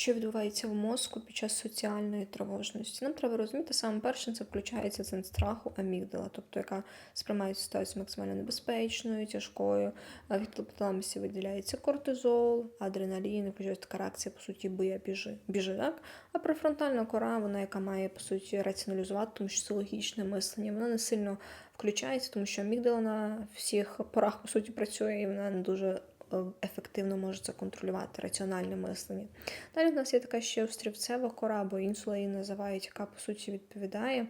Що відбувається в мозку під час соціальної тривожності? Нам треба розуміти, саме перше це включається центр страху амігдала, тобто яка сприймає ситуацію максимально небезпечною, тяжкою. Від гіпоталамусі виділяється кортизол, адреналін, така реакція, по суті, бия, біжи, біжи, так? А префронтальна кора, вона яка має по суті раціоналізувати, тому що це логічне мислення, вона не сильно включається, тому що амігдала на всіх порах по суті працює і вона не дуже ефективно може це контролювати, раціональне мислення. Далі в нас є така ще острівцева кора, або інсула її називають, яка по суті відповідає,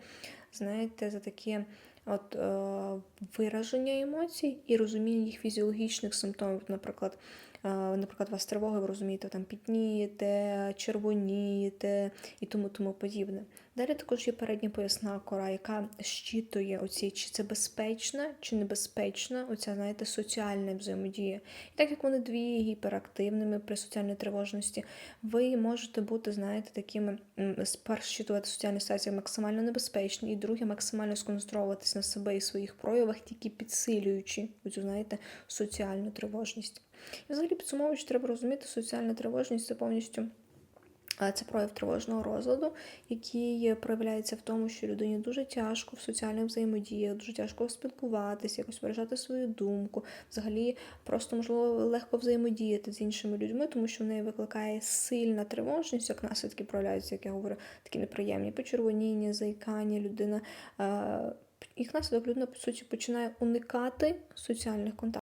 знаєте, за такі от, е, вираження емоцій і розуміння їх фізіологічних симптомів. Наприклад, е, наприклад, у вас тривога, ви розумієте, там пітнієте, червонієте і тому тому подібне. Далі також є передня поясна кора, яка щитує оці, чи це безпечна, чи небезпечна, оця, знаєте, соціальна взаємодія. І так як вони дві гіперактивними при соціальній тривожності, ви можете бути, знаєте, такими спершу щитувати соціальні ситуації максимально небезпечні, і друге максимально сконцентруватись на себе і своїх проявах, тільки підсилюючи оцю, знаєте, соціальну тривожність. І взагалі підсумовуючи, треба розуміти, соціальна тривожність це повністю. Це прояв тривожного розладу, який проявляється в тому, що людині дуже тяжко в соціальних взаємодіях, дуже тяжко спілкуватися, якось виражати свою думку, взагалі просто можливо легко взаємодіяти з іншими людьми, тому що в неї викликає сильна тривожність, як наслідки проявляються, як я говорю, такі неприємні почервоніння, заїкання, людина. Їх наслідок людина по суті починає уникати соціальних контактів.